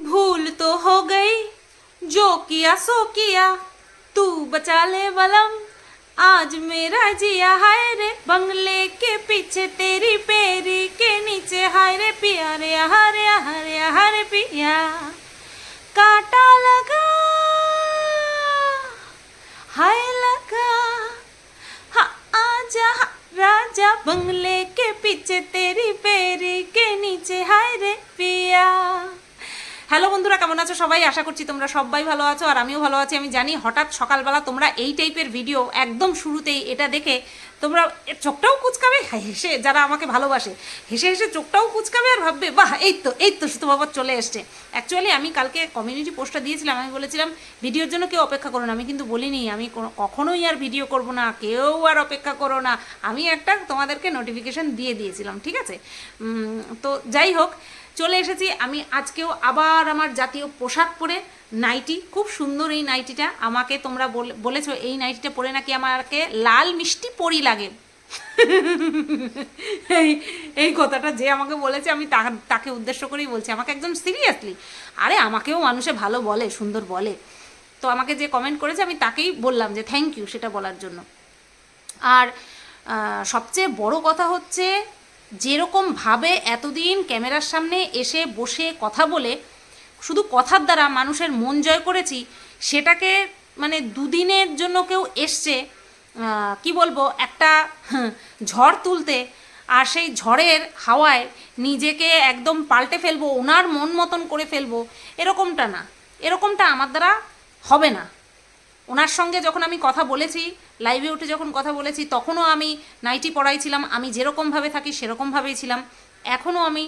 भूल तो हो गई, जो किया सो किया, तू बचा ले बलम आज मेरा जिया हाय रे, बंगले के पीछे तेरी पेरी के नीचे हाय रे पिया रे हरे हरे हरे पिया। काटा लगा, हाय लगा हाँ आजा राजा, बंगले के पीछे तेरी पेरी के नीचे हाय रे पिया। হ্যালো বন্ধুরা, কেমন আছো সবাই? আশা করছি তোমরা সবাই ভালো আছো আর আমিও ভালো আছি। আমি জানি হঠাৎ সকালবেলা তোমরা এই টাইপের ভিডিও একদম শুরুতেই এটা দেখে তোমরা চোখটাও কুচকাবে হেসে যারা আমাকে ভালোবাসে, হেসে হেসে চোখটাও কুচকাবে আর ভাববে, বাহ, এই তো এই তো সুতো বাবা চলে এসছে। অ্যাকচুয়ালি আমি কালকে কমিউনিটি পোস্টটা দিয়েছিলাম, আমি বলেছিলাম ভিডিওর জন্য কেউ অপেক্ষা করো না। আমি কিন্তু বলিনি, আমি কখনোই আর ভিডিও করব না, কেউ আর অপেক্ষা করো না। আমি একটা তোমাদেরকে নোটিফিকেশন দিয়ে দিয়েছিলাম, ঠিক আছে? তো যাই হোক চলে এসেছি। আমি আজকেও আবার আমার জাতীয় পোশাক পরে নাইটি। খুব সুন্দর এই নাইটিটা। আমাকে তোমরা বলে- বলেছ, এই নাইটিটা পরে নাকি আমাকে লাল মিষ্টি পরি লাগে। এই এই কথাটা যে আমাকে বলেছে, আমি তাকে উদ্দেশ্য করেই বলছি। আমাকে একদম সিরিয়াসলি আরে, আমাকেও মানুষে ভালো বলে, সুন্দর বলে। তো আমাকে যে কমেন্ট করেছে, আমি তাকেই বললাম যে থ্যাংক ইউ সেটা বলার জন্য। আর সবচেয়ে বড় কথা হচ্ছে যেরকমভাবে এতদিন ক্যামেরার সামনে এসে বসে কথা বলে, শুধু কথার দ্বারা মানুষের মন জয় করেছি, সেটাকে মানে দুদিনের জন্য কেউ এসছে কি বলব, একটা ঝড় তুলতে, আর সেই ঝড়ের হাওয়ায় নিজেকে একদম পাল্টে ফেলব, ওনার মন মতন করে ফেলব, এরকমটা না। এরকমটা আমার দ্বারা হবে না। ওনার সঙ্গে যখন আমি কথা বলেছি লাইভে উঠে যখন কথা বলেছি, তখনও আমি নাইটি পড়াইছিলাম আমি যেরকমভাবে থাকি সেরকমভাবেই ছিলাম। এখনও আমি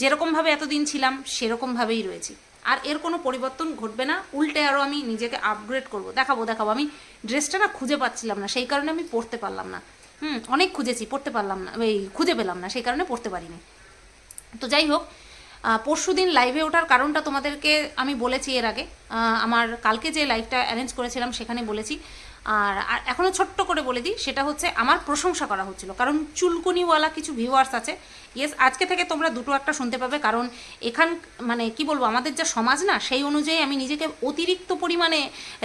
যেরকমভাবে এতদিন ছিলাম, সেরকমভাবেই রয়েছি। আর এর কোনো পরিবর্তন ঘটবে না, উল্টে আরও আমি নিজেকে আপগ্রেড করব। দেখাবো দেখাবো। আমি ড্রেসটা না খুঁজে পাচ্ছিলাম না, সেই কারণে আমি পড়তে পারলাম না। হুম, অনেক খুঁজেছি, পড়তে পারলাম না, এই খুঁজে পেলাম না, সেই কারণে পড়তে পারিনি। তো যাই হোক পরশু দিন লাইভে ওঠার কারণটা তোমাদেরকে আমি বলেছি এর আগে। আমার কালকে যে লাইভটা অ্যারেঞ্জ করেছিলাম সেখানে বলেছি। আর এখনও ছোট্ট করে বলে দিই, সেটা হচ্ছে আমার প্রশংসা করা হচ্ছিল। কারণ চুলকুনিওয়ালা কিছু ভিউয়ার্স আছে। ইয়েস আজকে থেকে তোমরা দুটো একটা শুনতে পাবে। কারণ এখান মানে কি বলব, আমাদের যা সমাজ না, সেই অনুযায়ী আমি নিজেকে অতিরিক্ত পরিমাণে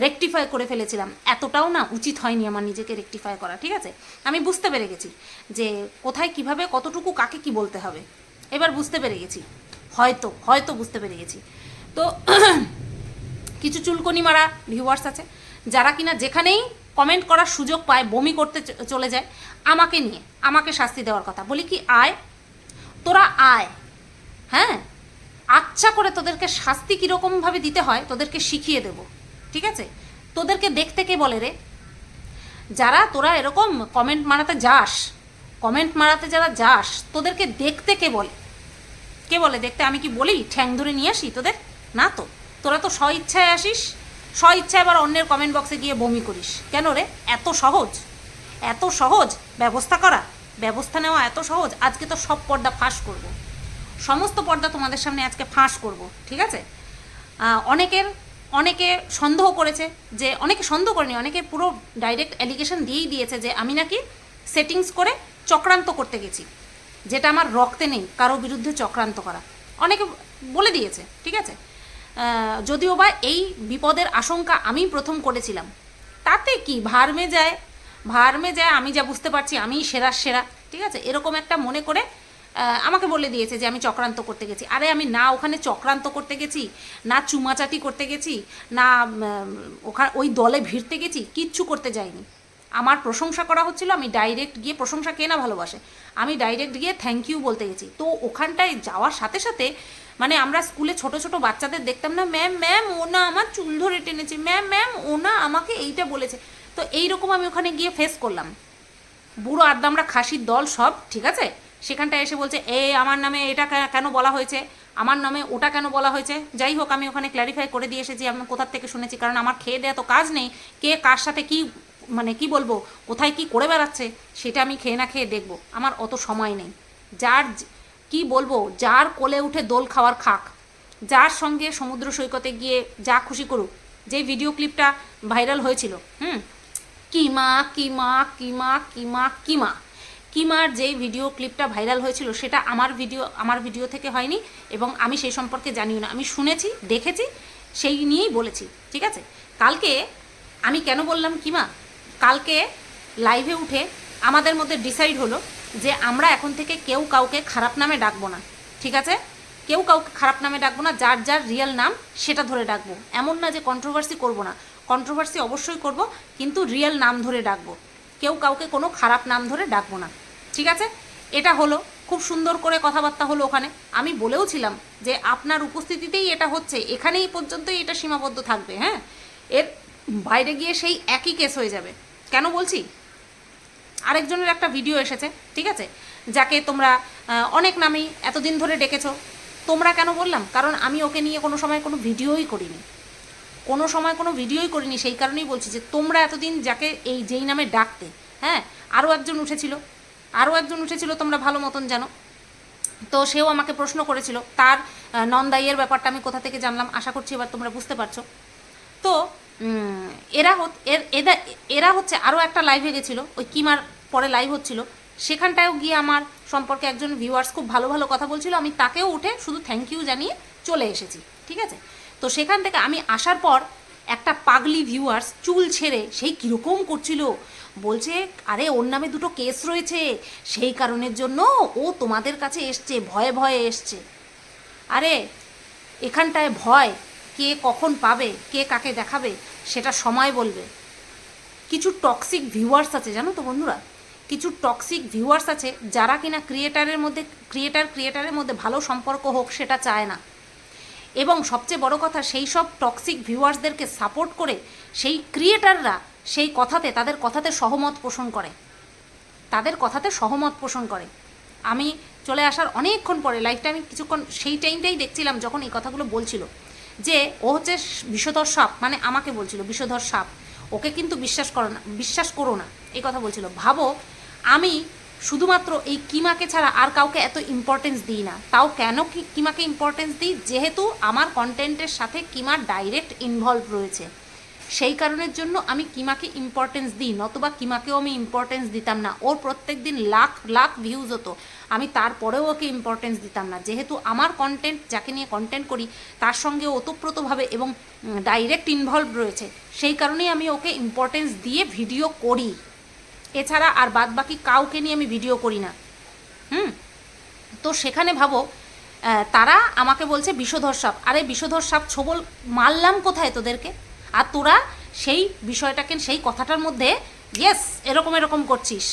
রেকটিফাই করে ফেলেছিলাম। এতটাও না উচিত হয়নি আমার নিজেকে রেকটিফাই করা, ঠিক আছে? আমি বুঝতে পেরে গেছি যে কোথায় কীভাবে, কতটুকু কাকে কি বলতে হবে। এবার বুঝতে পেরে গেছি। হয়তো হয়তো বুঝতে পেরে গেছি। তো কিছু চুলকনি মারা ভিউয়ার্স আছে, যারা কিনা যেখানেই কমেন্ট করার সুযোগ পায়, বমি করতে চলে যায়, আমাকে নিয়ে, আমাকে শাস্তি দেওয়ার কথা। বলি কি, আয়, তোরা আয় হ্যাঁ? আচ্ছা করে তোদেরকে শাস্তি কীরকমভাবে দিতে হয়, তোদেরকে শিখিয়ে দেব, ঠিক আছে? তোদেরকে দেখতে কে বলে রে? যারা তোরা এরকম কমেন্ট মারাতে যাস কমেন্ট মারাতে যারা যাস, তোদেরকে দেখতে কে বলে? কে বলে দেখতে? আমি কি বলি? ঠ্যাং ধরে নিয়ে আসি তোদের? না তো। তোরা তো স্ব ইচ্ছায় আসিস। স্ব ইচ্ছায় আবার অন্যের কমেন্ট বক্সে গিয়ে বমি করিস। কেন রে? এত সহজ। এত সহজ। ব্যবস্থা করা। ব্যবস্থা নেওয়া এত সহজ। আজকে তো সব পর্দা ফাঁস করব। সমস্ত পর্দা তোমাদের সামনে আজকে ফাঁস করব, ঠিক আছে? অনেকের, অনেকে সন্দেহ করেছে যে, অনেকে সন্দেহ করেনি, অনেকে পুরো ডাইরেক্ট অ্যালিগেশন দিয়েই দিয়েছে যে, আমি নাকি সেটিংস করে চক্রান্ত করতে গেছি। যেটা আমার রক্তে নেই কারও বিরুদ্ধে চক্রান্ত করা। অনেকে বলে দিয়েছে, ঠিক আছে? যদিও বা এই বিপদের আশঙ্কা আমি প্রথম করেছিলাম। তাতে কি? ভার্মে যায় ভার্মে যায়, আমি যা বুঝতে পারছি আমি সেরা সেরা, ঠিক আছে? এরকম একটা মনে করে আমাকে বলে দিয়েছে যে আমি চক্রান্ত করতে গেছি। আরে, আমি না ওখানে চক্রান্ত করতে গেছি, না চুমাচাটি করতে গেছি, না ওখানে ওই দলে ভিড়তে গেছি, কিচ্ছু করতে যাইনি। আমার প্রশংসা করা হচ্ছিল, আমি ডাইরেক্ট গিয়ে প্রশংসা কে না ভালোবাসে? আমি ডাইরেক্ট গিয়ে থ্যাংক ইউ বলতে গেছি। তো ওখানটায় যাওয়ার সাথে সাথে মানে আমরা স্কুলে ছোট ছোট বাচ্চাদের দেখতাম না, ম্যাম ম্যাম ও না আমার চুল ধরে টেনেছে। ম্যাম ম্যাম ও না আমাকে এইটা বলেছে। তো এইরকম আমি ওখানে গিয়ে ফেস করলাম। বুড়ো আড্ডামরা খাসির দল সব, ঠিক আছে? সেখানটায় এসে বলছে, এ, আমার নামে এটা কেন বলা হয়েছে? আমার নামে ওটা কেন বলা হয়েছে? যাই হোক, আমি ওখানে ক্ল্যারিফাই করে দিয়ে এসেছি, আমি কোথার থেকে শুনেছি, কারণ আমার খেয়ে দেওয়া তো কাজ নেই, কে কার সাথে কি মানে কি বলব, কোথায় কি করে বেড়াচ্ছে সেটা আমি খেয়ে না খেয়ে দেখব। আমার অত সময় নেই। যার কি বলব, যার কোলে উঠে দোল খাওয়ার খাক, যার সঙ্গে সমুদ্র সৈকতে গিয়ে যা খুশি করুক, যে ভিডিও ক্লিপটা ভাইরাল হয়েছিল, হুম? কিমা কিমা কিমা কিমা কিমা। কিমার যেই ভিডিও ক্লিপটা ভাইরাল হয়েছিল, সেটা আমার ভিডিও আমার ভিডিও থেকে হয়নি এবং আমি সেই সম্পর্কে জানিও না। আমি শুনেছি, দেখেছি, সেই নিয়েই বলেছি, ঠিক আছে? কালকে আমি কেন বললাম কিমা? কালকে লাইভে উঠে আমাদের মধ্যে ডিসাইড হলো যে আমরা এখন থেকে কেউ কাউকে খারাপ নামে ডাকবো না, ঠিক আছে? কেউ কাউকে খারাপ নামে ডাকবো না, যার যার রিয়েল নাম সেটা ধরে ডাকবো। এমন না যে কন্ট্রোভার্সি করব না কন্ট্রোভার্সি অবশ্যই করব, কিন্তু রিয়েল নাম ধরে ডাকবো। কেউ কাউকে কোনো খারাপ নাম ধরে ডাকবো না, ঠিক আছে? এটা হলো, খুব সুন্দর করে কথাবার্তা হলো ওখানে। আমি বলেও ছিলাম যে আপনার উপস্থিতিতেই এটা হচ্ছে এখানেই পর্যন্তই এটা সীমাবদ্ধ থাকবে হ্যাঁ? এর বাইরে গিয়ে সেই একই কেস হয়ে যাবে। কেন বলছি? আরেকজনের একটা ভিডিও এসেছে, ঠিক আছে? যাকে তোমরা অনেক নামেই এতদিন ধরে ডেকেছো। তোমরা কেন বললাম? কারণ আমি ওকে নিয়ে কোনো সময় কোনো ভিডিওই করিনি। কোনো সময় কোনো ভিডিওই করিনি, সেই কারণেই বলছি যে তোমরা এতদিন যাকে এই যেই নামে ডাকতে হ্যাঁ? আরও একজন উঠেছিল আরও একজন উঠেছিল, তোমরা ভালো মতন জানো। তো সেও আমাকে প্রশ্ন করেছিল, তার নন্দাইয়ের ব্যাপারটা আমি কোথা থেকে জানলাম? আশা করছি এবার তোমরা বুঝতে পারছ। তো এরা এর এরা এরা হচ্ছে আরও একটা লাইভে গেছিল, ওই কিমার পরে লাইভ হচ্ছিল। সেখানটায়ও গিয়ে আমার সম্পর্কে একজন ভিউয়ার্স খুব ভালো ভালো কথা বলছিল, আমি তাকেও উঠে শুধু থ্যাংক ইউ জানিয়ে চলে এসেছি, ঠিক আছে? তো সেখান থেকে আমি আসার পর একটা পাগলি ভিউয়ার্স চুল ছেড়ে সেই কীরকম করছিল, বলছে, আরে, ওর নামে দুটো কেস রয়েছে, সেই কারণের জন্য ও তোমাদের কাছে এসছে, ভয়ে ভয়ে এসছে। আরে, এখানটায় ভয় কে কখন পাবে, কে কাকে দেখাবে, সেটা সময় বলবে। কিছু টক্সিক ভিউয়ার্স আছে, জানো তো বন্ধুরা? কিছু টক্সিক ভিউয়ার্স আছে, যারা কিনা ক্রিয়েটারের মধ্যে ক্রিয়েটার ক্রিয়েটারের মধ্যে ভালো সম্পর্ক হোক, সেটা চায় না। এবং সবচেয়ে বড় কথা, সেই সব টক্সিক ভিউয়ার্সদেরকে সাপোর্ট করে, সেই ক্রিয়েটাররা সেই কথাতে, তাদের কথাতে সহমত পোষণ করে। তাদের কথাতে সহমত পোষণ করে। আমি চলে আসার অনেকক্ষণ পরে লাইফটা আমি কিছুক্ষণ, সেই টাইমটাই দেখছিলাম যখন এই কথাগুলো বলছিল। যে ও হচ্ছে বিষধর সাপ মানে আমাকে বলছিল বিষধর সাপ। ওকে কিন্তু বিশ্বাস করো না, বিশ্বাস করো না, এই কথা বলছিল। ভাবো, আমি শুধুমাত্র এই কিমাকে ছাড়া আর কাউকে এত ইম্পর্টেন্স দিই না। তাও কেন কি, কিমাকে ইম্পর্টেন্স দিই? যেহেতু আমার কন্টেন্টের সাথে কিমার ডাইরেক্ট ইনভলভ রয়েছে। সেই কারণের জন্য আমি কিমাকে ইম্পর্টেন্স দিই, নতুবা কিমাকেও আমি ইম্পর্টেন্স দিতাম না। ওর প্রত্যেক দিন লাখ লাখ ভিউজ হতো। আমি তারপরেও ওকে ইম্পর্টেন্স দিতাম না। যেহেতু আমার কন্টেন্ট যাকে নিয়ে কন্টেন্ট করি, তার সঙ্গে ওতপ্রোতভাবে এবং ডাইরেক্ট ইনভলভ রয়েছে, সেই কারণেই আমি ওকে ইম্পর্টেন্স দিয়ে ভিডিও করি। এছাড়া আর বাদ বাকি কাউকে নিয়ে আমি ভিডিও করি না। হুম? তো সেখানে ভাবো তারা আমাকে বলছে বিষধর সাপ। আরে বিষধর সাপ ছোবল মারলাম কোথায় তোদেরকে? আর তোরা সেই বিষয়টাকে, সেই কথাটার মধ্যে ইয়েস এরকম এরকম করছিস।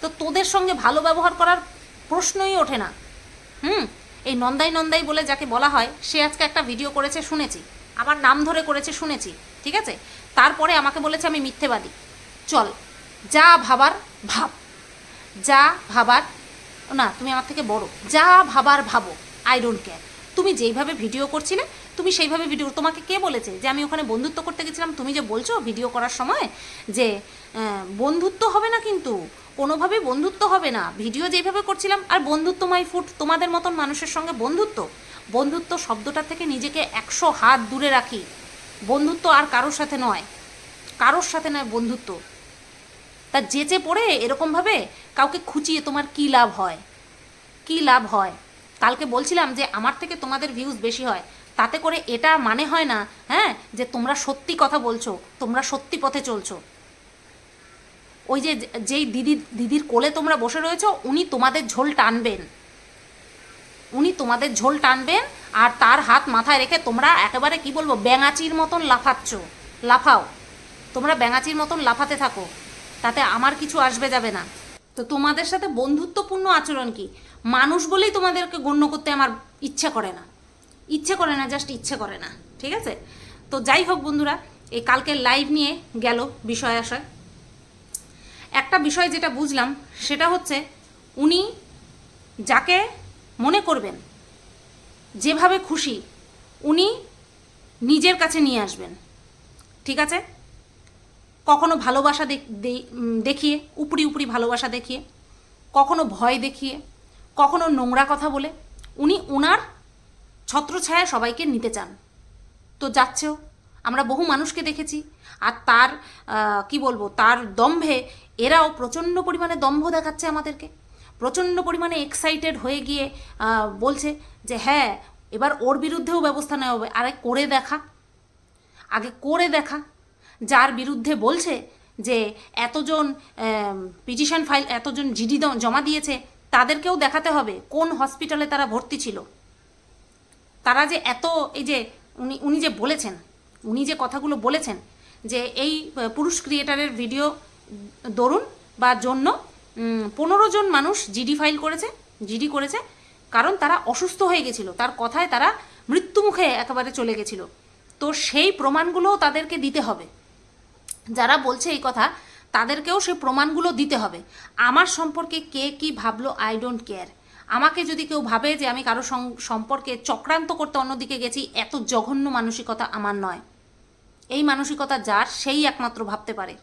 তো তোদের সঙ্গে ভালো ব্যবহার করার প্রশ্নই ওঠে না। হুম? এই নন্দাই নন্দাই বলে যাকে বলা হয়, সে আজকে একটা ভিডিও করেছে, শুনেছি। আমার নাম ধরে করেছে, শুনেছি। ঠিক আছে? তারপরে আমাকে বলেছে, আমি মিথ্যেবাদী। চল, যা ভাবার, ভাব। যা ভাবার, না, তুমি আমার থেকে বড়। যা ভাবার, ভাবো। আই ডোন্ট কেয়ার তুমি যেইভাবে ভিডিও করছিলে, তুমি সেইভাবে ভিডিও তোমাকে কে বলেছে? যে আমি ওখানে বন্ধুত্ব করতে গেছিলাম, তুমি যে বলছো ভিডিও করার সময় যে বন্ধুত্ব হবে না কিন্তু, কোনোভাবেই বন্ধুত্ব হবে না। ভিডিও যেইভাবে করছিলাম, আর বন্ধুত্ব মাই ফুট তোমাদের মতন মানুষের সঙ্গে বন্ধুত্ব। বন্ধুত্ব শব্দটা থেকে নিজেকে একশো হাত দূরে রাখি। বন্ধুত্ব আর কারোর সাথে নয়। কারোর সাথে নয় বন্ধুত্ব। তা যেচে পড়ে এরকমভাবে কাউকে খুঁচিয়ে তোমার কী লাভ হয়? কী লাভ হয়? কালকে বলছিলাম যে আমার থেকে তোমাদের ভিউজ বেশি হয়। তাতে করে এটা মানে হয় না হ্যাঁ? যে তোমরা সত্যি কথা বলছো, তোমরা সত্যি পথে চলছো। ওই যে যেই দিদি, দিদির কোলে তোমরা বসে রয়েছো, উনি তোমাদের ঝোল টানবেন। উনি তোমাদের ঝোল টানবেন, আর তার হাত মাথায় রেখে তোমরা একেবারে কি বলব, ব্যাঙাচির মতন লাফাচ্ছ। লাফাও। তোমরা ব্যাঙাচির মতন লাফাতে থাকো। তাতে আমার কিছু আসবে যাবে না। তো তোমাদের সাথে বন্ধুত্বপূর্ণ আচরণ কি? মানুষ বলেই তোমাদেরকে গণ্য করতে আমার ইচ্ছে করে না। ইচ্ছে করে না জাস্ট ইচ্ছে করে না, ঠিক আছে? তো যাই হোক বন্ধুরা, এই কালকের লাইভ নিয়ে গেল বিষয় আশয়। একটা বিষয় যেটা বুঝলাম, সেটা হচ্ছে উনি যাকে মনে করবেন, যেভাবে খুশি, উনি নিজের কাছে নিয়ে আসবেন, ঠিক আছে? কখনো ভালোবাসা দেখ- দেখিয়ে, উপরি উপরি ভালোবাসা দেখিয়ে, কখনো ভয় দেখিয়ে, কখনো নোংরা কথা বলে, উনি উনার ছত্রছায়া সবাইকে নিতে চান। তো যাচ্ছেও, আমরা বহু মানুষকে দেখেছি, আর তার কি বলব, তার দম্ভে এরাও প্রচণ্ড পরিমাণে দম্ভ দেখাচ্ছে আমাদেরকে। প্রচণ্ড পরিমাণে এক্সাইটেড হয়ে গিয়ে বলছে যে হ্যাঁ এবার ওর বিরুদ্ধেও ব্যবস্থা নেওয়া হবে। আরে, করে দেখা। আগে করে দেখা। যার বিরুদ্ধে বলছে যে এতজন পিটিশন ফাইল, এতজন জিডি জমা দিয়েছে, তাদেরকেও দেখাতে হবে কোন হসপিটালে তারা ভর্তি ছিল। তারা যে এত, এই যে উনি উনি যে বলেছেন, উনি যে কথাগুলো বলেছেন যে এই পুরুষ ক্রিয়েটারের ভিডিও দরুন বা জন্য পনেরো জন মানুষ জিডি ফাইল করেছে, জিডি করেছে, কারণ তারা অসুস্থ হয়ে গেছিল। তার কথায় তারা মৃত্যুমুখে একেবারে চলে গেছিল। তো সেই প্রমাণগুলোও তাদেরকে দিতে হবে। যারা বলছে এই কথা, তাদেরকেও সেই প্রমাণগুলো দিতে হবে। আমার সম্পর্কে কে কি ভাবলো আই ডোন্ট কেয়ার আমাকে যদি কেউ ভাবে যে আমি কারও সং- সম্পর্কে চক্রান্ত করতে অন্যদিকে গেছি, এত জঘন্য মানসিকতা আমার নয়। এই মানসিকতা যার, সেই একমাত্র ভাবতে পারে।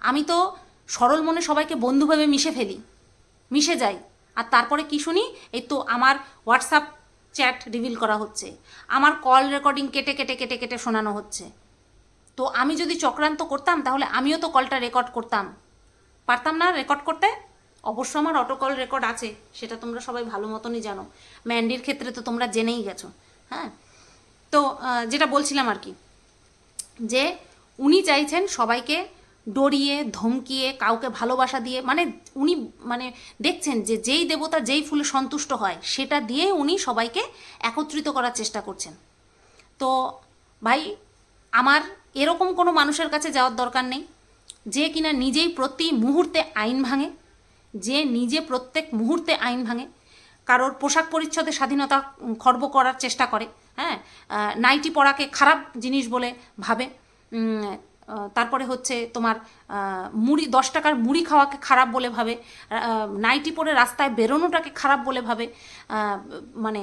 আমি তো সরল মনে সবাইকে বন্ধু ভেবে মিশে ফেলি, মিশে যাই। আর তারপরে কি শুনি? এই তো আমার হোয়াটসঅ্যাপ চ্যাট রিভিল করা হচ্ছে। আমার কল রেকর্ডিং কেটে কেটে কেটে কেটে শোনানো হচ্ছে। তো আমি যদি চক্রান্ত করতাম, তাহলে আমিও তো কলটা রেকর্ড করতাম। পারতাম না রেকর্ড করতে? অবশ্য আমার অটো কল রেকর্ড আছে, সেটা তোমরা সবাই ভালো মতনই জানো। ম্যান্ডির ক্ষেত্রে তো তোমরা জেনেই গেছো হ্যাঁ? তো যেটা বলছিলাম আর কি, যে উনি চাইছেন সবাইকে ডরিয়ে, ধমকিয়ে, কাউকে ভালোবাসা দিয়ে মানে উনি মানে দেখছেন যে যেই দেবতা যেই ফুলে সন্তুষ্ট হয়, সেটা দিয়ে উনি সবাইকে একত্রিত করার চেষ্টা করছেন। তো ভাই, আমার এরকম কোনো মানুষের কাছে যাওয়ার দরকার নেই। যে কিনা নিজেই প্রতি মুহূর্তে আইন ভাঙে, যে নিজে প্রত্যেক মুহূর্তে আইন ভাঙে। কারোর পোশাক পরিচ্ছদে স্বাধীনতা খর্ব করার চেষ্টা করে হ্যাঁ? নাইটি পরাকে খারাপ জিনিস বলে ভাবে। তারপরে হচ্ছে তোমার মুড়ি, দশ টাকার মুড়ি খাওয়াকে খারাপ বলে ভাবে নাইটি পরে রাস্তায় বেরোনোটাকে খারাপ বলে ভাবে মানে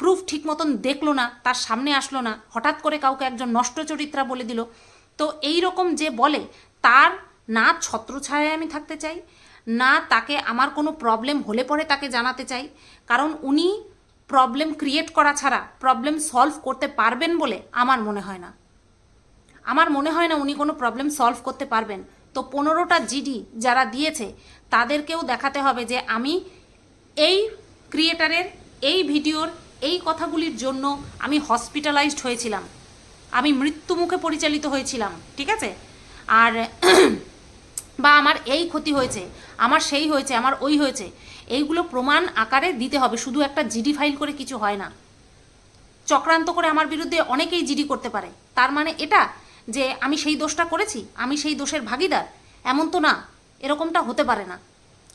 প্রুফ ঠিক মতন দেখল না, তার সামনে আসলো না, হঠাৎ করে কাউকে একজন নষ্ট চরিত্রা বলে দিল। তো এই রকম যে বলে, তার না ছত্রছায়ায় আমি থাকতে চাই, না তাকে আমার কোনো প্রবলেম হলে পরে তাকে জানাতে চাই, কারণ উনি প্রবলেম ক্রিয়েট করা ছাড়া প্রবলেম সলভ করতে পারবেন বলে আমার মনে হয় না। আমার মনে হয় না উনি কোনো প্রবলেম সলভ করতে পারবেন। তো পনেরোটা জিডি যারা দিয়েছে, তাদেরকেও দেখাতে হবে যে আমি এই ক্রিয়েটারের এই ভিডিওর, এই কথাগুলির জন্য আমি হসপিটালাইজড হয়েছিলাম। আমি মৃত্যুমুখে পরিচালিত হয়েছিলাম, ঠিক আছে? আর বা আমার এই ক্ষতি হয়েছে, আমার সেই হয়েছে, আমার ওই হয়েছে, এইগুলো প্রমাণ আকারে দিতে হবে, শুধু একটা জিডি ফাইল করে কিছু হয় না। চক্রান্ত করে আমার বিরুদ্ধে অনেকেই জিডি করতে পারে। তার মানে এটা যে আমি সেই দোষটা করেছি, আমি সেই দোষের ভাগিদার, এমন তো না, এরকমটা হতে পারে না।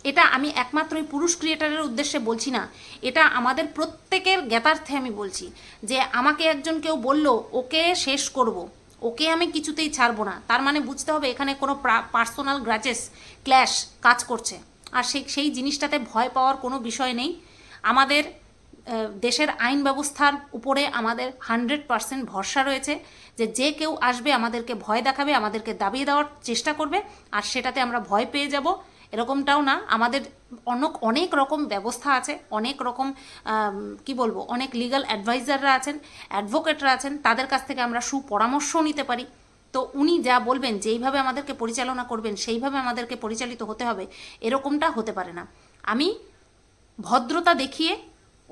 এটা আমি একমাত্র ওই পুরুষ ক্রিয়েটারের উদ্দেশ্যে বলছি না, এটা আমাদের প্রত্যেকের জ্ঞাতার্থে আমি বলছি যে আমাকে একজন কেউ বলল, ওকে শেষ করব। ওকে আমি কিছুতেই ছাড়বো না। তার মানে বুঝতে হবে এখানে কোনো পার্সোনাল গ্রাচেস ক্ল্যাশ কাজ করছে। আর সেই সেই জিনিসটাতে ভয় পাওয়ার কোনো বিষয় নেই। আমাদের দেশের আইন ব্যবস্থার উপরে আমাদের হান্ড্রেড পার্সেন্ট ভরসা রয়েছে যে যে কেউ আসবে আমাদেরকে ভয় দেখাবে, আমাদেরকে দাবিয়ে দেওয়ার চেষ্টা করবে আর সেটাতে আমরা ভয় পেয়ে যাব। এরকমটাও না, আমাদের অনেক অনেক রকম ব্যবস্থা আছে, অনেক রকম কি বলব, অনেক লিগ্যাল অ্যাডভাইজাররা আছেন অ্যাডভোকেটরা আছেন, তাদের কাছ থেকে আমরা সুপরামর্শও নিতে পারি। তো উনি যা বলবেন, যেইভাবে আমাদেরকে পরিচালনা করবেন, সেইভাবে আমাদেরকে পরিচালিত হতে হবে, এরকমটা হতে পারে না। আমি ভদ্রতা দেখিয়ে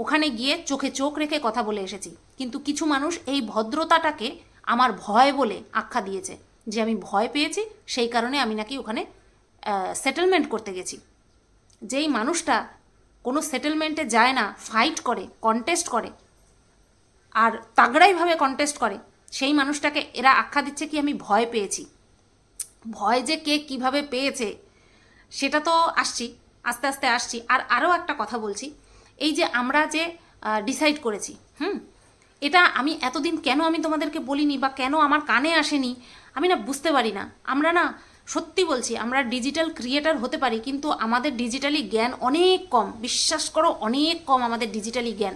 ওখানে গিয়ে চোখে চোখ রেখে কথা বলে এসেছি। কিন্তু কিছু মানুষ এই ভদ্রতাটাকে আমার ভয় বলে আখ্যা দিয়েছে। যে আমি ভয় পেয়েছি, সেই কারণে আমি নাকি ওখানে সেটেলমেন্ট করতে গেছি। যেই মানুষটা কোনো সেটেলমেন্টে যায় না ফাইট করে কন্টেস্ট করে, আর তাগড়াইভাবে কন্টেস্ট করে, সেই মানুষটাকে এরা আখ্যা দিচ্ছে কি আমি ভয় পেয়েছি। ভয় যে কে কীভাবে পেয়েছে, সেটা তো আসছি, আস্তে আস্তে আসছি। আর আরও একটা কথা বলছি এই যে আমরা যে ডিসাইড করেছি, হুম? এটা আমি এতদিন কেন আমি তোমাদেরকে বলিনি বা কেন আমার কানে আসেনি, আমি না বুঝতে পারি না। আমরা না সত্যি বলছি, আমরা ডিজিটাল ক্রিয়েটার হতে পারি, কিন্তু আমাদের ডিজিটালি জ্ঞান অনেক কম। বিশ্বাস করো, অনেক কম আমাদের ডিজিটালি জ্ঞান।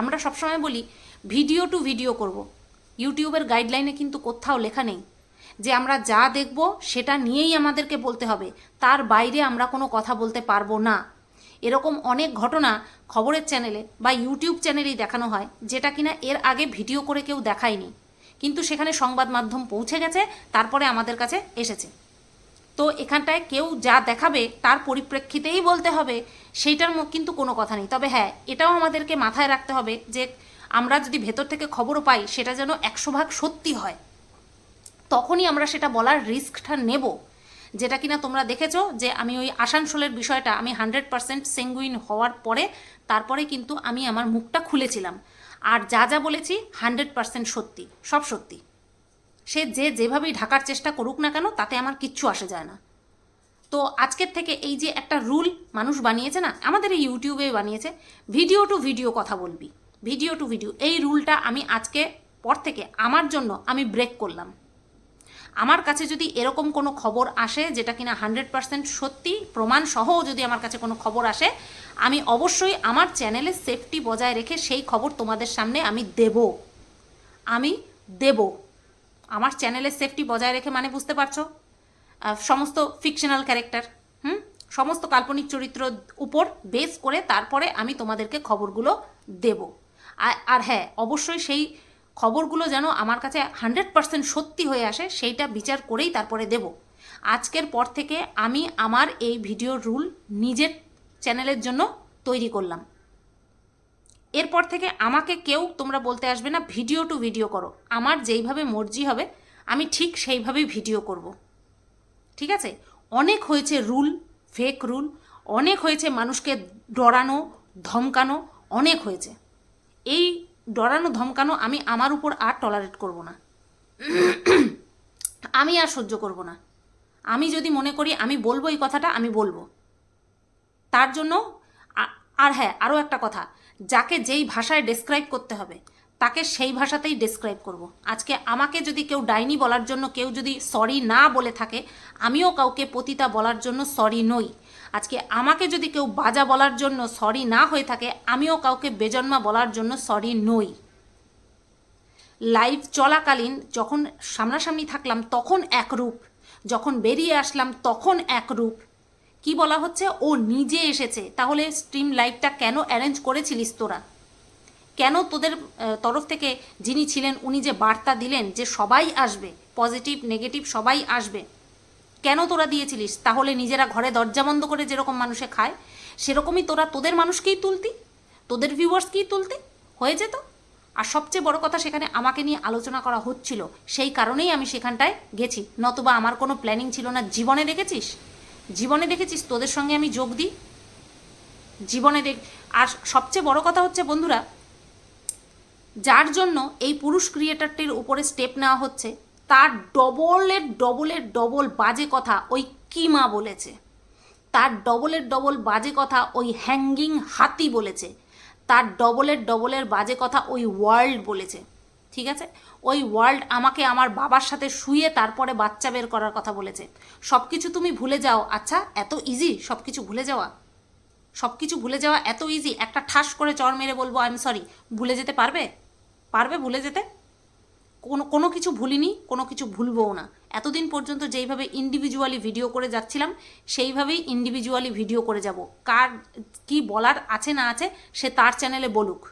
আমরা সবসময় বলি ভিডিও টু ভিডিও করব। ইউটিউবের গাইডলাইনে কিন্তু কোথাও লেখা নেই। যে আমরা যা দেখব, সেটা নিয়েই আমাদেরকে বলতে হবে। তার বাইরে আমরা কোনো কথা বলতে পারব না। এরকম অনেক ঘটনা খবরের চ্যানেলে বা ইউটিউব চ্যানেলেই দেখানো হয়, যেটা কিনা এর আগে ভিডিও করে কেউ দেখায়নি। কিন্তু সেখানে সংবাদ মাধ্যম পৌঁছে গেছে, তারপরে আমাদের কাছে এসেছে। তো এখানটায় কেউ যা দেখাবে, তার পরিপ্রেক্ষিতেই বলতে হবে, সেইটার কিন্তু কোনো কথা নেই। তবে হ্যাঁ এটাও আমাদেরকে মাথায় রাখতে হবে যে আমরা যদি ভেতর থেকে খবরও পাই, সেটা যেন একশো ভাগ সত্যি হয়। তখনই আমরা সেটা বলার রিস্কটা নেব। যেটা কিনা তোমরা দেখেছ যে আমি ওই আসানসোলের বিষয়টা আমি হান্ড্রেড পারসেন্ট সেঙ্গুইন হওয়ার পরে তারপরে কিন্তু আমি আমার মুখটা খুলেছিলাম। আর যা যা বলেছি হান্ড্রেড পারসেন্ট সত্যি, সব সত্যি। সে যে যেভাবেই ঢাকার চেষ্টা করুক না কেন তাতে আমার কিচ্ছু আসে যায় না। তো আজকের থেকে এই যে একটা রুল মানুষ বানিয়েছে না, আমাদের এই ইউটিউবে বানিয়েছে, ভিডিও টু ভিডিও কথা বলবি, ভিডিও টু ভিডিও। এই রুলটা আমি আজকে পর থেকে আমার জন্য আমি ব্রেক করলাম। আমার কাছে যদি এরকম কোনো খবর আসে যেটা কিনা হান্ড্রেড পার্সেন্ট সত্যি প্রমাণ সহ যদি আমার কাছে কোনো খবর আসে, আমি অবশ্যই আমার চ্যানেলে সেফটি বজায় রেখে সেই খবর তোমাদের সামনে আমি দেব। আমি দেব। আমার চ্যানেলের সেফটি বজায় রেখে মানে বুঝতে পারছ? সমস্ত ফিকশনাল ক্যারেক্টার হুম? সমস্ত কাল্পনিক চরিত্র উপর বেস করে তারপরে আমি তোমাদেরকে খবরগুলো দেব। আর হ্যাঁ অবশ্যই সেই খবরগুলো যেন আমার কাছে হান্ড্রেড পার্সেন্ট সত্যি হয়ে আসে, সেইটা বিচার করেই তারপরে দেব। আজকের পর থেকে আমি আমার এই ভিডিও রুল নিজের চ্যানেলের জন্য তৈরি করলাম। এরপর থেকে আমাকে কেউ তোমরা বলতে আসবে না, ভিডিও টু ভিডিও করো। আমার যেইভাবে মর্জি হবে, আমি ঠিক সেইভাবেই ভিডিও করব। ঠিক আছে? অনেক হয়েছে রুল ফেক রুল, অনেক হয়েছে মানুষকে ডরানো, ধমকানো, অনেক হয়েছে। এই ডরানো ধমকানো আমি আমার উপর আর টলারেট করব না। আমি আর সহ্য করব না। আমি যদি মনে করি আমি বলব এই কথাটা, আমি বলব। তার জন্য আর হ্যাঁ আরও একটা কথা। যাকে যেই ভাষায় ডেসক্রাইব করতে হবে, তাকে সেই ভাষাতেই ডেসক্রাইব করব। আজকে আমাকে যদি কেউ ডাইনি বলার জন্য, কেউ যদি সরি না বলে থাকে, আমিও কাউকে পতিতা বলার জন্য সরি নই। আজকে আমাকে যদি কেউ বাজা বলার জন্য সরি না হয়ে থাকে, আমিও কাউকে বেজন্মা বলার জন্য সরি নই। লাইভ চলাকালীন যখন সামনাসামনি থাকলাম, তখন এক রূপ। যখন বেরিয়ে আসলাম, তখন এক রূপ। কি বলা হচ্ছে? ও নিজে এসেছে। তাহলে স্ট্রিম লাইভটা কেন অ্যারেঞ্জ করেছিলিস তোরা? কেন তোদের তরফ থেকে যিনি ছিলেন, উনি যে বার্তা দিলেন যে সবাই আসবে পজিটিভ নেগেটিভ সবাই আসবে কেন তোরা দিয়েছিলিস? তাহলে নিজেরা ঘরে দরজা বন্ধ করে যেরকম মানুষে খায়, সেরকমই তোরা তোদের মানুষকেই তুলতি? তোদের ভিউয়ার্সকেই তুলতি? হয়ে যেত? আর সবচেয়ে বড় কথা সেখানে আমাকে নিয়ে আলোচনা করা হচ্ছিল। সেই কারণেই আমি সেখানটায় গেছি। নতুবা আমার কোনো প্ল্যানিং ছিল না। জীবনে দেখেছিস? জীবনে দেখেছিস? তোদের সঙ্গে আমি যোগ দিই? জীবনে দেখ আর সবচেয়ে বড় কথা হচ্ছে বন্ধুরা, যার জন্য এই পুরুষ ক্রিয়েটারটির উপরে স্টেপ নেওয়া হচ্ছে তার ডবলের ডবলের ডবল বাজে কথা ওই কিমা বলেছে। তার ডবলের ডবল বাজে কথা ওই হ্যাঙ্গিং হাতি বলেছে। তার ডবলের ডবলের বাজে কথা ওই ওয়ার্ল্ড বলেছে। ঠিক আছে? ওই ওয়ার্ল্ড আমাকে আমার বাবার সাথে শুয়ে তারপরে বাচ্চা বের করার কথা বলেছে। সব কিছু তুমি ভুলে যাও। আচ্ছা এত ইজি সব কিছু ভুলে যাওয়া? সব কিছু ভুলে যাওয়া এত ইজি একটা ঠাস করে চর মেরে বলব আই এম সরি ভুলে যেতে পারবে? পারবে ভুলে যেতে? কোনো কোনো কিছু ভুলিনি, কোনো কিছু ভুলবও না। এতদিন পর্যন্ত যেইভাবে ইন্ডিভিজুয়ালি ভিডিও করে যাচ্ছিলাম, সেইভাবেই ইন্ডিভিজুয়ালি ভিডিও করে যাব। কার কি বলার আছে না আছে, সে তার চ্যানেলে বলুক।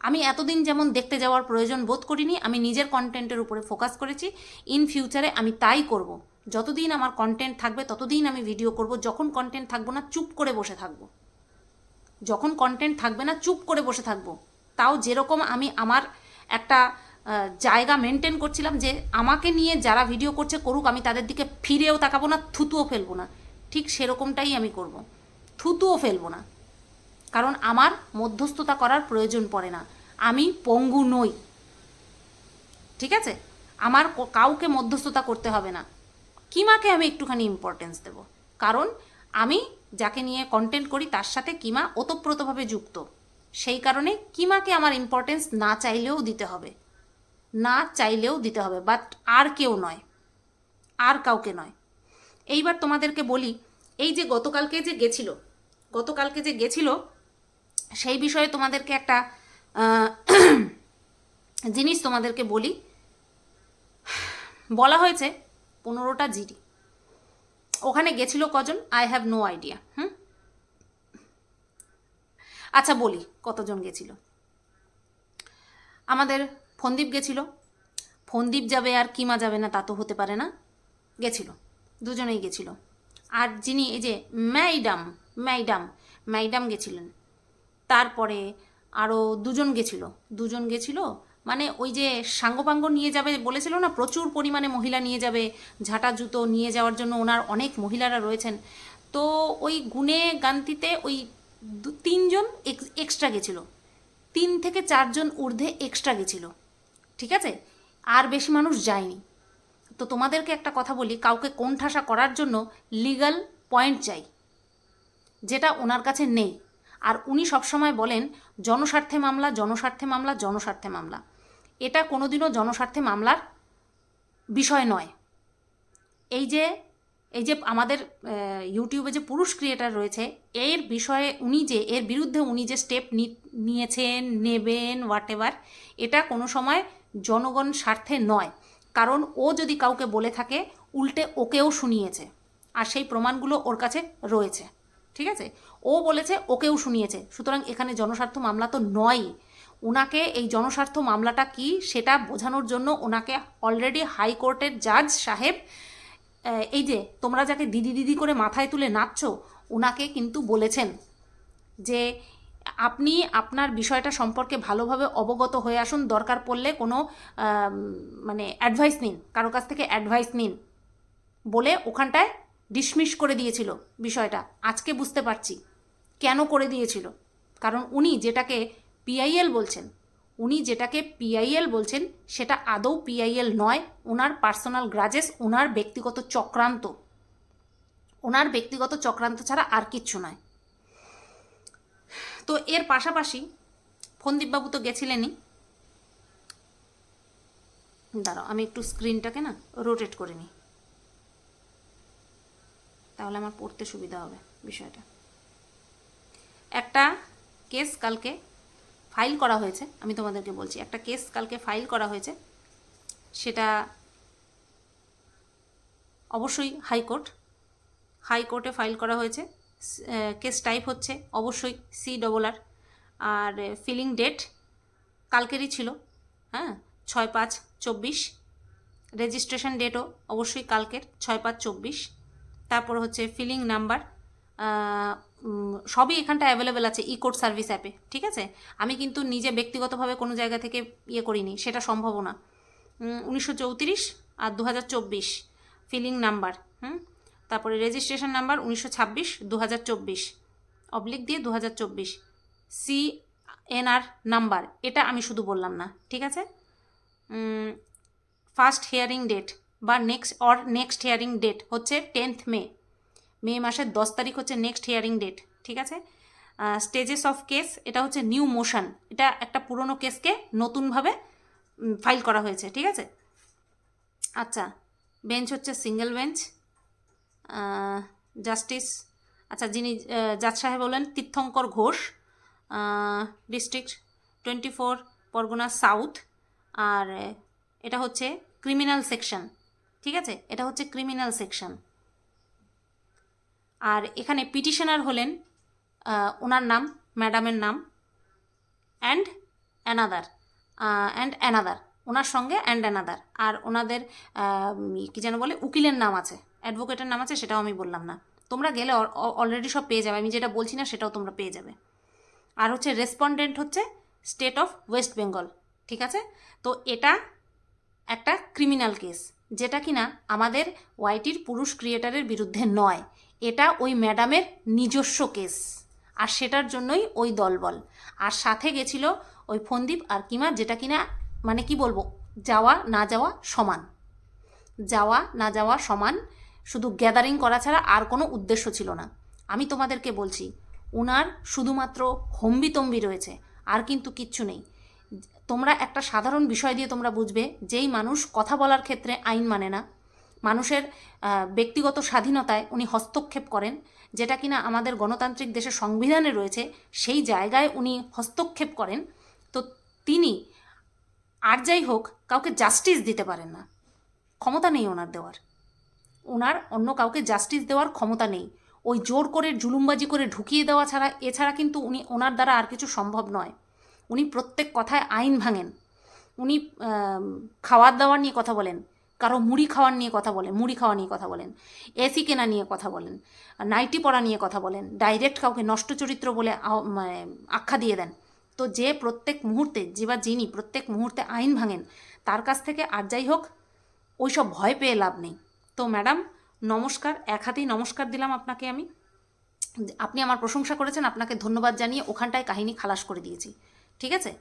আমি এতদিন যেমন দেখতে যাওয়ার প্রয়োজন বোধ করিনি, আমি নিজের কন্টেন্টের উপরে ফোকাস করেছি। ইন ফিউচারে আমি তাই করব। যতদিন আমার কন্টেন্ট থাকবে, ততদিন আমি ভিডিও করব। যখন কন্টেন্ট থাকব না, চুপ করে বসে থাকব। যখন কন্টেন্ট থাকবে না, চুপ করে বসে থাকব। তাও যেরকম আমি আমার একটা জায়গা মেনটেন করছিলাম যে আমাকে নিয়ে যারা ভিডিও করছে করুক, আমি তাদের দিকে ফিরেও তাকাবো না, থুতুও ফেলব না। ঠিক সেরকমটাই আমি করব। থুতুও ফেলব না। কারণ আমার মধ্যস্থতা করার প্রয়োজন পড়ে না। আমি পঙ্গু নই। ঠিক আছে? আমার কাউকে মধ্যস্থতা করতে হবে না। কিমাকে আমি একটুখানি ইম্পর্টেন্স দেব? কারণ আমি যাকে নিয়ে কন্টেন্ট করি, তার সাথে কিমা ওতপ্রোতভাবে যুক্ত। সেই কারণে কিমাকে আমার ইম্পর্টেন্স না চাইলেও দিতে হবে। না চাইলেও দিতে হবে বাট আর কেউ নয়, আর কাউকে নয়। এইবার তোমাদেরকে বলি, এই যে গতকালকে যে গেছিল, গতকালকে যে গেছিল, সেই বিষয়ে তোমাদেরকে একটা জিনিস তোমাদেরকে বলি। বলা হয়েছে পনেরোটা জিডি। ওখানে গেছিল কজন? আই হ্যাভ নো আইডিয়া হুম? আচ্ছা বলি, কতজন গেছিল? আমাদের ফন্দীপ গেছিল। ফন্দীপ যাবে আর কিমা যাবে না তা তো হতে পারে না। গেছিল, দুজনেই গেছিল। আর যিনি এই যে ম্যাইডাম ম্যাইডাম ম্যাইডাম গেছিলেন, তারপরে আরও দুজন গেছিল। দুজন গেছিল মানে ওই যে সাঙ্গপাঙ্গ নিয়ে যাবে বলেছিল না, প্রচুর পরিমাণে মহিলা নিয়ে যাবে, ঝাঁটা জুতো নিয়ে যাওয়ার জন্য ওনার অনেক মহিলারা রয়েছেন। তো ওই গুণে গান্তিতে ওই তিনজন এক্সট্রা গেছিল। তিন থেকে চারজন ঊর্ধ্বে এক্সট্রা গেছিল। ঠিক আছে? আর বেশি মানুষ যায়নি। তো তোমাদেরকে একটা কথা বলি, কাউকে কোণঠাসা করার জন্য লিগ্যাল পয়েন্ট চাই, যেটা ওনার কাছে নেই। আর উনি সবসময় বলেন, জনস্বার্থে মামলা জনস্বার্থে মামলা জনস্বার্থে মামলা। এটা কোনোদিনও জনস্বার্থে মামলার বিষয় নয়। এই যে এই যে আমাদের ইউটিউবে যে পুরুষ ক্রিয়েটার রয়েছে, এর বিষয়ে উনি যে, এর বিরুদ্ধে উনি যে স্টেপ নিয়েছেন, নেবেন হোয়াট এটা কোনো সময় জনগণ স্বার্থে নয়। কারণ ও যদি কাউকে বলে থাকে, উল্টে ওকেও শুনিয়েছে। আর সেই প্রমাণগুলো ওর কাছে রয়েছে। ঠিক আছে? ও বলেছে, ওকেও শুনিয়েছে। সুতরাং এখানে জনস্বার্থ মামলা তো নয়ই। ওনাকে এই জনস্বার্থ মামলাটা কি, সেটা বোঝানোর জন্য ওনাকে অলরেডি হাইকোর্টের জাজ সাহেব এই যে তোমরা যাকে দিদি দিদি করে মাথায় তুলে নাচছো ওনাকে কিন্তু বলেছেন যে আপনি আপনার বিষয়টা সম্পর্কে ভালোভাবে অবগত হয়ে আসুন। দরকার পড়লে কোনো মানে অ্যাডভাইস নিন। কারও কাছ থেকে অ্যাডভাইস নিন বলে ওখানটায় ডিসমিস করে দিয়েছিল বিষয়টা। আজকে বুঝতে পারছি কেন করে দিয়েছিল। কারণ উনি যেটাকে পিআইএল বলছেন, উনি যেটাকে পিআইএল বলছেন, সেটা আদৌ পিআইএল নয়। ওনার পার্সোনাল গ্রাজেস ওনার ব্যক্তিগত চক্রান্ত। ওনার ব্যক্তিগত চক্রান্ত ছাড়া আর কিচ্ছু নয়। তো এর পাশাপাশি ফন্দীপবাবু তো গেছিলেনই। দাঁড়াও, আমি একটু স্ক্রিনটাকে না রোটেট করে নিই। তাহলে আমার পড়তে সুবিধা হবে বিষয়টা। একটা কেস কালকে ফাইল করা হয়েছে, আমি তোমাদেরকে বলছি, একটা কেস কালকে ফাইল করা হয়েছে, সেটা অবশ্যই হাইকোর্ট হাইকোর্টে ফাইল করা হয়েছে। কেস টাইপ হচ্ছে, অবশ্যই C double R R filing date কালকেরই ছিল হ্যাঁ ছয় পাঁচ চব্বিশ। রেজিস্ট্রেশন ডেটও অবশ্যই কালকের, ছয় পাঁচ চব্বিশ। তারপর হচ্ছে ফিলিং নাম্বার সবই এখানটা অ্যাভেলেবেল আছে ই কোর্ট সার্ভিস অ্যাপে ঠিক আছে? আমি কিন্তু নিজে ব্যক্তিগতভাবে কোনো জায়গা থেকে ইয়ে করিনি, সেটা সম্ভব না। উনিশশো চৌত্রিশ আর দু হাজার চব্বিশ ফিলিং নাম্বার হুম? তারপরে রেজিস্ট্রেশন নাম্বার উনিশশো ছাব্বিশ দু হাজার চব্বিশ। অবলিক দিয়ে দু হাজার চব্বিশ সি এনআর নাম্বার এটা আমি শুধু বললাম না, ঠিক আছে? ফার্স্ট হিয়ারিং ডেট বা next or next hearing date হচ্ছে টেন্থ মে মে মাসের দশ তারিখ হচ্ছে নেক্সট হিয়ারিং ডেট ঠিক আছে? স্টেজেস অফ কেস এটা হচ্ছে নিউ মোশন এটা একটা পুরনো কেসকে নতুনভাবে ফাইল করা হয়েছে, ঠিক আছে? আচ্ছা বেঞ্চ হচ্ছে সিঙ্গেল বেঞ্চ জাস্টিস আচ্ছা যিনি জাজ সাহেব বললেন Tirthankar Ghosh district twenty four Parganas south আর এটা হচ্ছে ক্রিমিনাল সেকশন ঠিক আছে? এটা হচ্ছে ক্রিমিনাল সেকশন আর এখানে পিটিশনার হলেন ওনার নাম ম্যাডামের নাম অ্যান্ড অ্যানাদার অ্যান্ড অ্যানাদার ওনার সঙ্গে অ্যান্ড অ্যানাদার আর ওনাদের কি যেন বলে, উকিলের নাম আছে। অ্যাডভোকেটের নাম আছে, সেটাও আমি বললাম না। তোমরা গেলে অলরেডি সব পেয়ে যাবে। আমি যেটা বলছি না, সেটাও তোমরা পেয়ে যাবে। আর হচ্ছে রেসপন্ডেন্ট হচ্ছে স্টেট অফ ওয়েস্ট বেঙ্গল ঠিক আছে? তো এটা একটা ক্রিমিনাল কেস যেটা কিনা আমাদের ওয়াইটির পুরুষ ক্রিয়েটারের বিরুদ্ধে নয়। এটা ওই ম্যাডামের নিজস্ব কেস আর সেটার জন্যই ওই দলবল। আর সাথে গেছিল ওই ফন্দীপ আর কিমা, যেটা কিনা মানে কি বলব, যাওয়া না যাওয়া সমান। যাওয়া না যাওয়া সমান শুধু গ্যাদারিং করা ছাড়া আর কোনো উদ্দেশ্য ছিল না। আমি তোমাদেরকে বলছি ওনার শুধুমাত্র হম্বিতম্বি রয়েছে, আর কিন্তু কিচ্ছু নেই। তোমরা একটা সাধারণ বিষয় দিয়ে তোমরা বুঝবে, যেই মানুষ কথা বলার ক্ষেত্রে আইন মানে না। মানুষের ব্যক্তিগত স্বাধীনতায় উনি হস্তক্ষেপ করেন, যেটা কিনা আমাদের গণতান্ত্রিক দেশের সংবিধানে রয়েছে, সেই জায়গায় উনি হস্তক্ষেপ করেন। তো তিনি, আর যাই হোক, কাউকে জাস্টিস দিতে পারেন না। ক্ষমতা নেই ওনার দেওয়ার। ওনার অন্য কাউকে জাস্টিস দেওয়ার ক্ষমতা নেই। ওই জোর করে, জুলুমবাজি করে ঢুকিয়ে দেওয়া ছাড়া এছাড়া কিন্তু উনি ওনার দ্বারা আর কিছু সম্ভব নয়। উনি প্রত্যেক কথায় আইন ভাঙেন। উনি খাওয়ার দাওয়ার নিয়ে কথা বলেন। কারও মুড়ি খাওয়ার নিয়ে কথা বলেন, মুড়ি খাওয়া নিয়ে কথা বলেন এসি কেনা নিয়ে কথা বলেন, নাইটি পরা নিয়ে কথা বলেন ডাইরেক্ট কাউকে নষ্ট চরিত্র বলে মানে আখ্যা দিয়ে দেন। তো যে প্রত্যেক মুহূর্তে, যে বা যিনি প্রত্যেক মুহূর্তে আইন ভাঙেন, তার কাছ থেকে আর যাই হোক, ওইসব ভয় পেয়ে লাভ নেই। তো ম্যাডাম, নমস্কার, এক হাতেই নমস্কার দিলাম আপনাকে আমি। আপনি আমার প্রশংসা করেছেন, আপনাকে ধন্যবাদ জানিয়ে ওখানটায় কাহিনী খালাস করে দিয়েছি। ঠিক আছে?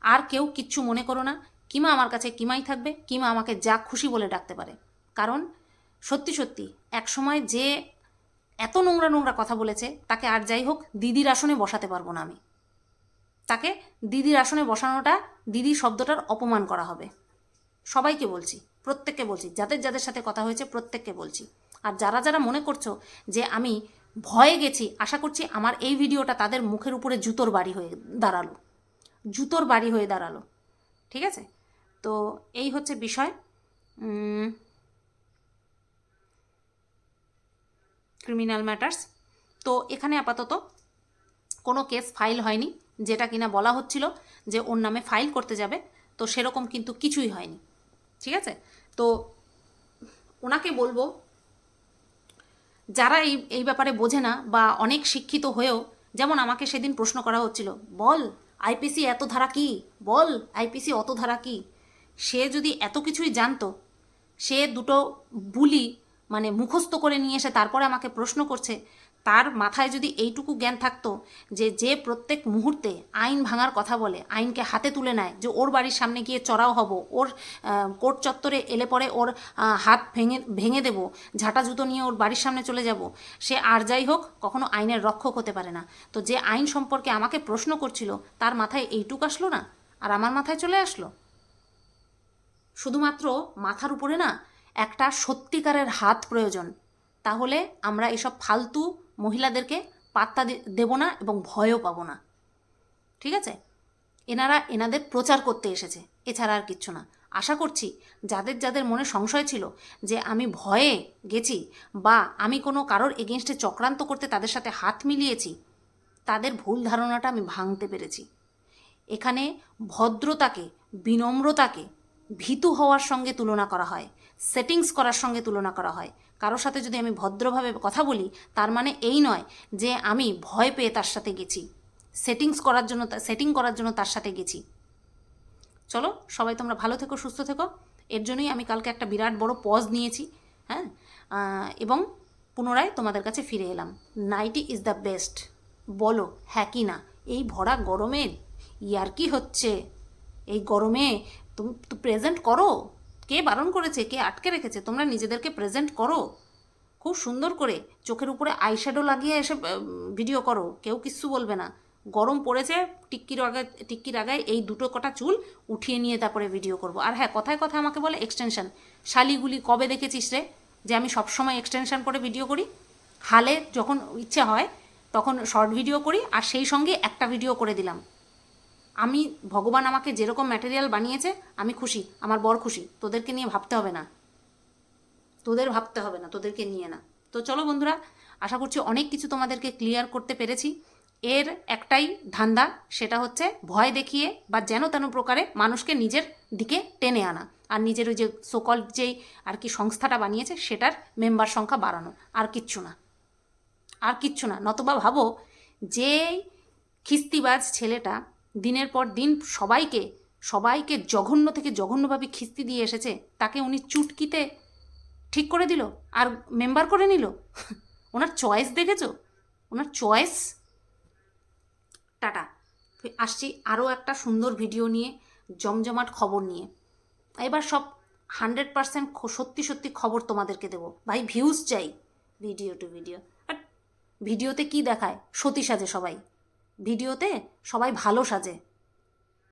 আর কেউ কিচ্ছু মনে করো না, কিমা আমার কাছে কিমাই থাকবে, কিমা আমাকে যা খুশি বলে ডাকতে পারে। কারণ, সত্যি সত্যি এক সময় যে এত নোংরা নোংরা কথা বলেছে, তাকে আর যাই হোক, দিদির আসনে বসাতে পারব না আমি। তাকে দিদির আসনে বসানোটা, দিদি শব্দটার অপমান করা হবে। সবাইকে বলছি। প্রত্যেককে বলছি, যাদের যাদের সাথে কথা হয়েছে প্রত্যেককে বলছি। আর যারা যারা মনে করছ যে আমি ভয়ে গেছি, আশা করছি আমার এই ভিডিওটা তাদের মুখের উপরে জুতোর বাড়ি হয়ে দাঁড়াল। জুতোর বাড়ি হয়ে দাঁড়াল। ঠিক আছে? তো এই হচ্ছে বিষয়। ক্রিমিনাল ম্যাটার্স তো এখানে আপাতত কোনো কেস ফাইল হয়নি, যেটা কিনা বলা হচ্ছিল যে ওর নামে ফাইল করতে যাবে, তো সেরকম কিন্তু কিছুই হয়নি। ঠিক আছে? তো ওনাকে বলব, যারা এই এই ব্যাপারে বোঝে না বা অনেক শিক্ষিত হয়েও, যেমন আমাকে সেদিন প্রশ্ন করা হচ্ছিল, বল আইপিসি এত ধারা কি? বল আইপিসি অত ধারা কি? সে যদি এত কিছুই জানতো, সে দুটো বুলি মানে মুখস্থ করে নিয়ে এসে তারপরে আমাকে প্রশ্ন করছে তার মাথায় যদি এইটুকু জ্ঞান থাকতো যে যে প্রত্যেক মুহূর্তে আইন ভাঙার কথা বলে, আইনকে হাতে তুলে নেয়, যে ওর বাড়ির সামনে গিয়ে চড়াও হব, ওর কোর্ট চত্বরে এলে পরে ওর হাত ভেঙে ভেঙে দেবো, ঝাঁটা জুতো নিয়ে ওর বাড়ির সামনে চলে যাব, সে আর যাই হোক কখনো আইনের রক্ষক হতে পারে না। তো যে আইন সম্পর্কে আমাকে প্রশ্ন করছিল, তার মাথায় এইটুক আসলো না? আর আমার মাথায় চলে আসলো? শুধুমাত্র মাথার উপরে না, একটা সত্যিকারের হাত প্রয়োজন। তাহলে আমরা এসব ফালতু মহিলাদেরকে পাত্তা দেব না এবং ভয়ও পাবো না। ঠিক আছে? এনারা, এনাদের প্রচার করতে এসেছে। এছাড়া আর কিচ্ছু না। আশা করছি যাদের যাদের মনে সংশয় ছিল যে আমি ভয়ে গেছি বা আমি কোনো কারোর এগেনস্টে চক্রান্ত করতে তাদের সাথে হাত মিলিয়েছি, তাদের ভুল ধারণাটা আমি ভাঙতে পেরেছি। এখানে ভদ্রতাকে, বিনম্রতাকে ভীতু হওয়ার সঙ্গে তুলনা করা হয় সেটিংস করার সঙ্গে তুলনা করা হয় কারোর সাথে যদি আমি ভদ্রভাবে কথা বলি, তার মানে এই নয় যে আমি ভয় পেয়ে তার সাথে গেছি। সেটিংস করার জন্য সেটিং করার জন্য তার সাথে গেছি। চলো, সবাই তোমরা ভালো থেকো, সুস্থ থেকো। এর জন্যই আমি কালকে একটা বিরাট বড় পজ নিয়েছি হ্যাঁ? এবং পুনরায় তোমাদের কাছে ফিরে এলাম। নাইটি ইজ দ্য বেস্ট বলো হ্যাঁ কি না? এই ভরা গরমে ইয়ার কি হচ্ছে? এই গরমে তুমি প্রেজেন্ট করো? কে বারণ করেছে, কে আটকে রেখেছে, তোমরা নিজেদেরকে প্রেজেন্ট করো। খুব সুন্দর করে চোখের উপরে আইশ্যাডো লাগিয়ে এসে ভিডিও করো। কেউ কিচ্ছু বলবে না। গরম পড়েছে, টিক্কির আগে, টিক্কির আগায় এই দুটো কটা চুল উঠিয়ে নিয়ে তারপরে ভিডিও করব। আর হ্যাঁ কথায় কথায় আমাকে বলে এক্সটেনশন শালিগুলি কবে দেখেছিস রে? যে আমি সবসময় এক্সটেনশন করে ভিডিও করি? হালে যখন ইচ্ছে হয়, তখন শর্ট ভিডিও করি, আর সেই সঙ্গে একটা ভিডিও করে দিলাম। আমি, ভগবান আমাকে যেরকম ম্যাটেরিয়াল বানিয়েছে, আমি খুশি, আমার বর খুশি, তোদেরকে নিয়ে ভাবতে হবে না। তোদের ভাবতে হবে না, তোদেরকে নিয়ে না। তো চলো বন্ধুরা, আশা করছি অনেক কিছু তোমাদেরকে ক্লিয়ার করতে পেরেছি। এর একটাই ধান্দা, সেটা হচ্ছে ভয় দেখিয়ে বা যেন তেন প্রকারে মানুষকে নিজের দিকে টেনে আনা আর নিজের ওই যে সোকল যেই আর কি সংস্থাটা বানিয়েছে, সেটার মেম্বার সংখ্যা বাড়ানো। আর কিচ্ছু না। আর কিচ্ছু না। নতবা ভাবো যে খিস্তিবাজ ছেলেটা দিনের পর দিন সবাইকে সবাইকে জঘন্য থেকে জঘন্যভাবে খিস্তি দিয়ে এসেছে। তাকে উনি চুটকিতে ঠিক করে দিল আর মেম্বার করে নিল। ওনার চয়েস দেখেছ? ওনার চয়েস টাটা। আসছি আরও একটা সুন্দর ভিডিও নিয়ে, জমজমাট খবর নিয়ে। এবার সব হান্ড্রেড পারসেন্ট সত্যি সত্যি খবর তোমাদেরকে দেবো। ভাই ভিউজ চাই ভিডিও টু ভিডিও আর ভিডিওতে কি দেখায়? সতী সাজে সবাই। ভিডিওতে সবাই ভালো সাজে।